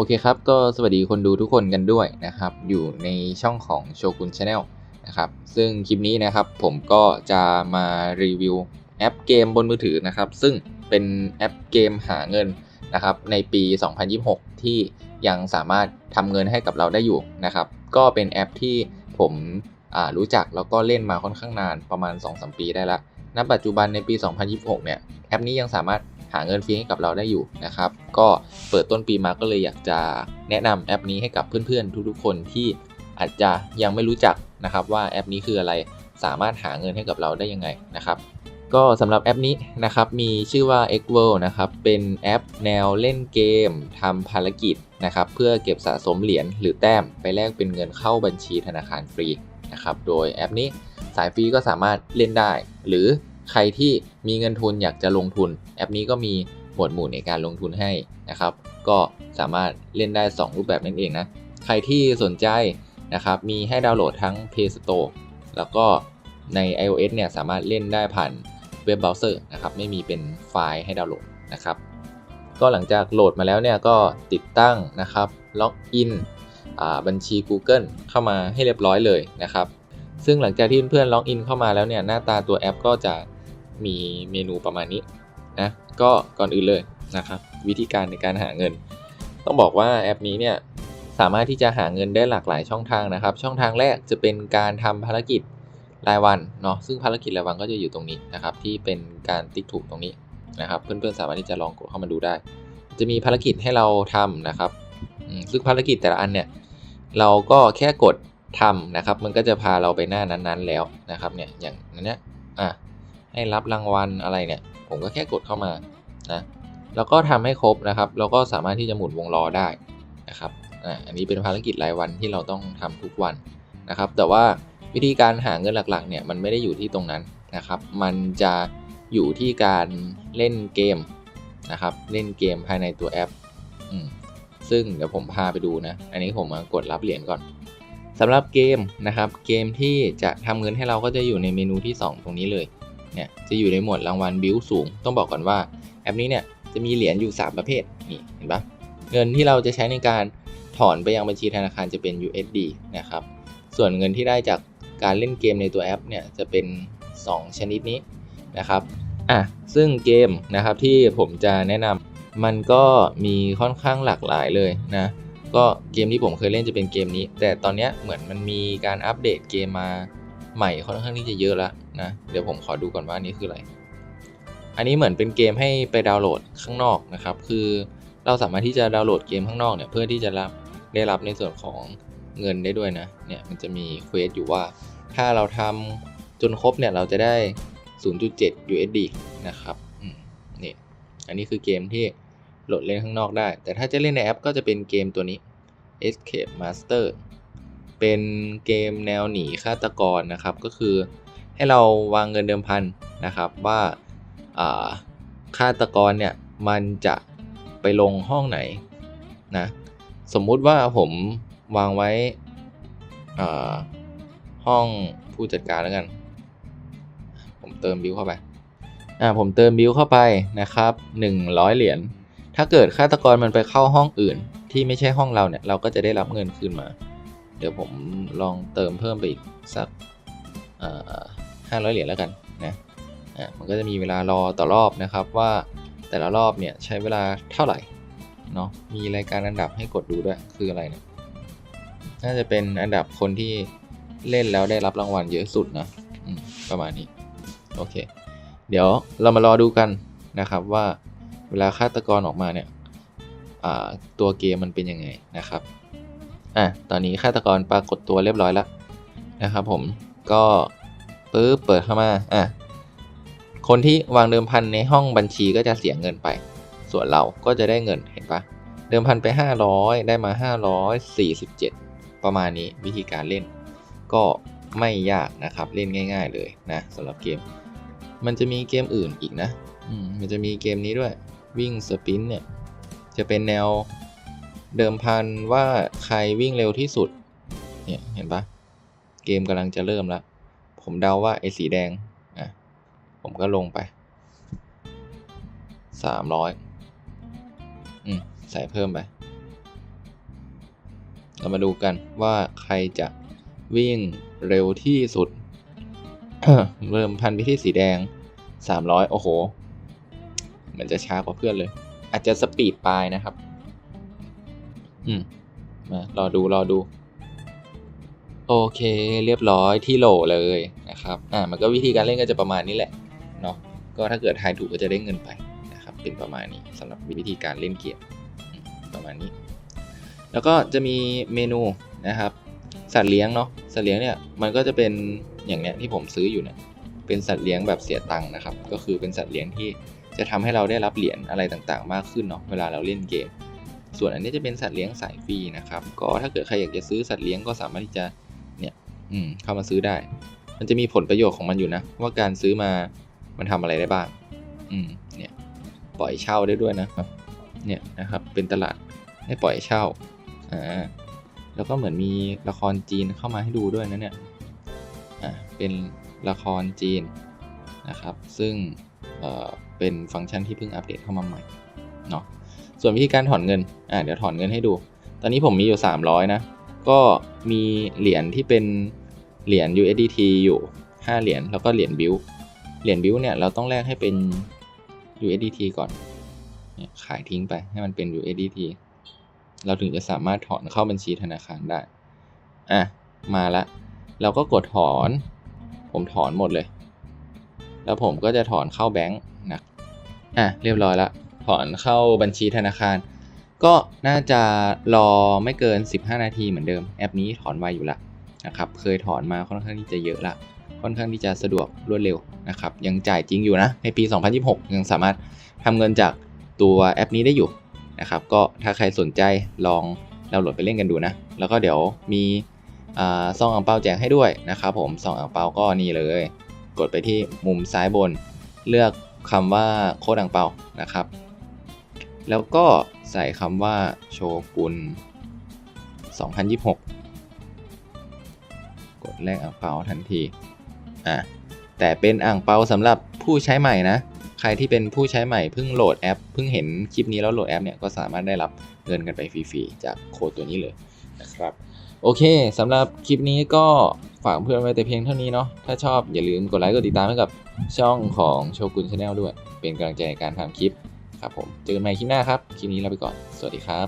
โอเคครับ ก็สวัสดีคนดูทุกคนกันด้วยนะครับ อยู่ในช่องของโชกุนชาแนลนะครับ ซึ่งคลิปนี้นะครับผมก็จะมารีวิวแอปเกมบนมือถือนะครับ ซึ่งเป็นแอปเกมหาเงินนะครับ ในปี 2026 ที่ยังสามารถทำเงินให้กับเราได้อยู่นะครับ ก็เป็นแอปที่ผมรู้จักแล้วก็เล่นมาค่อนข้างนานประมาณ 2-3 ปีได้ละณปัจจุบันในปี 2026 เนี่ยแอปนี้ยังสามารถ หาเงินฟรีให้กับเราได้อยู่นะครับ ก็เปิดต้นปีมาก็เลยอยากจะแนะนำแอปนี้ให้กับเพื่อนๆ ทุกๆ คนที่อาจจะยังไม่รู้จักนะครับว่าแอปนี้คืออะไรสามารถหาเงินให้กับเราได้ยังไงนะครับ ก็สำหรับแอปนี้นะครับมีชื่อว่า x w o r l d นะครับเป็นแอปแนวเล่นเกมทำภารกิจนะครับเพื่อเก็บสะสมเหรียญหรือแต้มไปแลกเป็นเงินเข้าบัญชีธนาคารฟรีนะครับโดยแอปนี้สายฟรีก็สามารถเล่นได้ หรือ ใครที่มีเงินทุนอยากจะลงทุน แอปนี้ก็มีหมวดหมู่ในการลงทุนให้นะครับ ก็สามารถเล่นได้ 2 รูปแบบนั่นเองนะ ใครที่สนใจนะครับมีให้ดาวน์โหลดทั้ง Play Store แล้วก็ใน iOS เนี่ยสามารถเล่นได้ผ่านเว็บเบราว์เซอร์นะครับไม่มีเป็นไฟล์ให้ดาวน์โหลดนะครับ ก็หลังจากโหลดมาแล้วเนี่ยก็ติดตั้งนะครับล็อกอินบัญชี Google เข้ามาให้เรียบร้อยเลยนะครับ ซึ่งหลังจากที่เพื่อนๆล็อกอินเข้ามาแล้วเนี่ยหน้าตาตัวแอปก็จะ มีเมนูประมาณนี้นะก็ก่อนอื่นเลยนะครับวิธีการในการหาเงิน ต้องบอกว่าแอปนี้เนี่ยสามารถที่จะหาเงินได้หลากหลายช่องทางนะครับ ช่องทางแรกจะเป็นการทำภารกิจรายวันเนาะซึ่งภารกิจรายวันก็จะอยู่ตรงนี้นะครับที่เป็นการติ๊กถูกตรงนี้นะครับเพื่อนๆสามารถที่จะลองกดเข้ามาดูได้ จะมีภารกิจให้เราทำนะครับซึ่งภารกิจแต่ละอันเนี่ยเราก็แค่กดทำนะครับ มันก็จะพาเราไปหน้านั้นๆแล้วนะครับเนี่ยอย่างนั้นเนี่ยอะ ให้รับรางวัลอะไรเนี่ย ผมก็แค่กดเข้ามานะแล้วก็ทำให้ครบนะครับ เราก็สามารถที่จะหมุนวงล้อได้นะครับอ่าอันนี้เป็นภารกิจรายวันที่เราต้องทำทุกวันนะครับ แต่ว่าวิธีการหาเงินหลักๆเนี่ยมันไม่ได้อยู่ที่ตรงนั้นนะครับ มันจะอยู่ที่การเล่นเกมนะครับ เล่นเกมภายในตัวแอปอืมซึ่งเดี๋ยวผมพาไปดูนะ อันนี้ผมมากดรับเหรียญก่อนสำหรับเกมนะครับ เกมที่จะทำเงินให้เราก็จะอยู่ในเมนูที่ 2 ตรงนี้เลย เนี่ยจะอยู่ในหมวดรางวัลบิลสูง ต้องบอกก่อนว่าแอปนี้เนี่ยจะมีเหรียญอยู่ 3 ประเภทนี่เห็นปะเงินที่เราจะใช้ในการถอนไปยังบัญชีธนาคารจะเป็น USD นะครับส่วนเงินที่ได้จากการเล่นเกมในตัวแอปเนี่ยจะเป็น 2 ชนิดนี้นะครับอะซึ่งเกมนะครับที่ผมจะแนะนำมันก็มีค่อนข้างหลากหลายเลยนะก็เกมที่ผมเคยเล่นจะเป็นเกมนี้ แต่ตอนนี้เหมือนมันมีการอัปเดตเกมมา ใหม่ค่อนข้างที่จะเยอะแล้วนะ เดี๋ยวผมขอดูก่อนว่านี้คืออะไร อันนี้เหมือนเป็นเกมให้ไปดาวน์โหลดข้างนอกนะครับ คือเราสามารถที่จะดาวน์โหลดเกมข้างนอกเนี่ยเพื่อที่จะรับได้รับในส่วนของเงินได้ด้วยนะ เนี่ยมันจะมีเควสอยู่ว่า ถ้าเราทำจนครบเนี่ยเราจะได้ 0.7 USD นะครับนี่อันนี้คือเกมที่โหลดเล่นข้างนอกได้ แต่ถ้าจะเล่นในแอปก็จะเป็นเกมตัวนี้ Escape Master เป็นเกมแนวหนีฆาตกรนะครับ ก็คือให้เราวางเงินเดิมพันนะครับว่าฆาตกรเนี่ยมันจะไปลงห้องไหนนะสมมุติว่าผมวางไว้ห้องผู้จัดการแล้วกัน ผมเติมบิลเข้าไปอ่าผมเติมบิลเข้าไปนะครับ 100 เหรียญถ้าเกิดฆาตกรมันไปเข้าห้องอื่นที่ไม่ใช่ห้องเราเนี่ยเราก็จะได้รับเงินคืนมา เดี๋ยวผมลองเติมเพิ่มไปอีกสักห้าร้อยเหรียญแล้วกันนะอ่ามันก็จะมีเวลารอต่อรอบนะครับว่าแต่ละรอบเนี่ยใช้เวลาเท่าไหร่เนาะมีรายการอันดับให้กดดูด้วยคืออะไรเนี่ยน่าจะเป็นอันดับคนที่เล่นแล้วได้รับรางวัลเยอะสุดนะประมาณนี้โอเค เดี๋ยวเรามารอดูกันนะครับว่าเวลาฆาตกรออกมาเนี่ยตัวเกมมันเป็นยังไงนะครับ อะตอนนี้ฆาตกรปรากฏตัวเรียบร้อยแล้วนะครับผมก็ปึ๊บเปิดเข้ามาอะคนที่วางเดิมพันในห้องบัญชีก็จะเสียเงินไป ส่วนเราก็จะได้เงินเห็นปะเดิมพันไป 500 ได้มา 547 ประมาณนี้วิธีการเล่น ก็ไม่ยากนะครับเล่นง่าย ๆ เลยนะสำหรับเกม มันจะมีเกมอื่นอีกนะมมันจะมีเกมนี้ด้วยวิ่งสปินเนี่ยจะเป็นแนว เดิมพันว่าใครวิ่งเร็วที่สุด เนี่ยเห็นปะเกมกำลังจะเริ่มแล้ว ผมเดาว่าไอ้สีแดง อะ ผมก็ลงไป สามร้อยอืม ใส่เพิ่มไป เรามาดูกันว่าใครจะวิ่งเร็วที่สุด เริ่มพันไปที่สีแดง300โอ้โหเหมือนจะช้ากว่าเพื่อนเลย อาจจะสปีดปลายนะครับ อืมมารอดูรอดู โอเคเรียบร้อยที่โหลเลยนะครับ อ่ามันก็วิธีการเล่นก็จะประมาณนี้แหละเนาะก็ถ้าเกิดทายถูกก็จะได้เงินไปนะครับ เป็นประมาณนี้สำหรับวิธีการเล่นเกมอืมประมาณนี้ แล้วก็จะมีเมนูนะครับ สัตว์เลี้ยงเนาะสัตว์เลี้ยงเนี่ยมันก็จะเป็นอย่างเนี้ยที่ผมซื้ออยู่เนี่ยเป็นสัตว์เลี้ยงแบบเสียตังค์นะครับ ก็คือเป็นสัตว์เลี้ยงที่จะทำให้เราได้รับเหรียญอะไรต่างๆ มากขึ้นเนาะเวลาเราเล่นเกม ส่วนอันนี้จะเป็นสัตว์เลี้ยงสายฟรีนะครับ ก็ถ้าเกิดใครอยากจะซื้อสัตว์เลี้ยงก็สามารถที่จะเนี่ยอืมเข้ามาซื้อได้ มันจะมีผลประโยชน์ของมันอยู่นะ ว่าการซื้อมามันทำอะไรได้บ้าง อืมเนี่ยปล่อยเช่าได้ด้วยนะครับ เนี่ยนะครับเป็นตลาดให้ปล่อยเช่าอ่าแล้วก็เหมือนมีละครจีนเข้ามาให้ดูด้วยนะเนี่ยอ่าเป็นละครจีนนะครับ ซึ่งเอ่อเป็นฟังก์ชันที่เพิ่งอัปเดตเข้ามาใหม่เนาะ ส่วนวิธีการถอนเงินอ่าเดี๋ยวถอนเงินให้ดู ตอนนี้ผมมีอยู่ 300 นะ ก็มีเหรียญที่เป็นเหรียญ USDT อยู่ 5 เหรียญแล้วก็เหรียญบิวเหรียญบิวเนี่ยเราต้องแลกให้เป็น USDT ก่อนขายทิ้งไปให้มันเป็น USDT เราถึงจะสามารถถอนเข้าบัญชีธนาคารได้ อะ มาละ เราก็กดถอน ผมถอนหมดเลย แล้วผมก็จะถอนเข้าแบงค์นะ อะ เรียบร้อยละ อนเข้าบัญชีธนาคาร ก็น่าจะรอไม่เกิน 15 นาทีเหมือนเดิมแอปนี้ถอนไวอยู่ละนะครับเคยถอนมาค่อนข้างที่จะเยอะละค่อนข้างที่จะสะดวกรวดเร็วนะครับยังจ่ายจริงอยู่นะ ในปี 2026 ยังสามารถทำเงินจากตัวแอปนี้ได้อยู่นะครับก็ถ้าใครสนใจลองดาวน์โหลดไปเล่นกันดูนะ แล้วก็เดี๋ยวมีอซองอ่างเปาแจกให้ด้วยนะครับผมซองอ่างเปาก็นี่เลย กดไปที่มุมซ้ายบน เลือกคำว่าโค้ดอ่างเปานะครับ แล้วก็ใส่คำว่าโชกุน2026 กดแลกอ่างเปาทันที อะ แต่เป็นอ่างเปาสำหรับผู้ใช้ใหม่นะ ใครที่เป็นผู้ใช้ใหม่เพิ่งโหลดแอป เพิ่งเห็นคลิปนี้แล้วโหลดแอปเนี่ยก็สามารถได้รับเงินกันไปฟรีๆ จากโค้ดตัวนี้เลยนะครับ โอเคสำหรับคลิปนี้ก็ฝากเพื่อนไว้แต่เพียงเท่านี้เนาะ ถ้าชอบอย่าลืมกดไลค์กดติดตามให้กับช่องของโชกุนชาแนลด้วย เป็นกำลังใจในการทำคลิป ครับผม เจอกันใหม่คลิปหน้าครับ คลิปนี้ลาไปก่อน สวัสดีครับ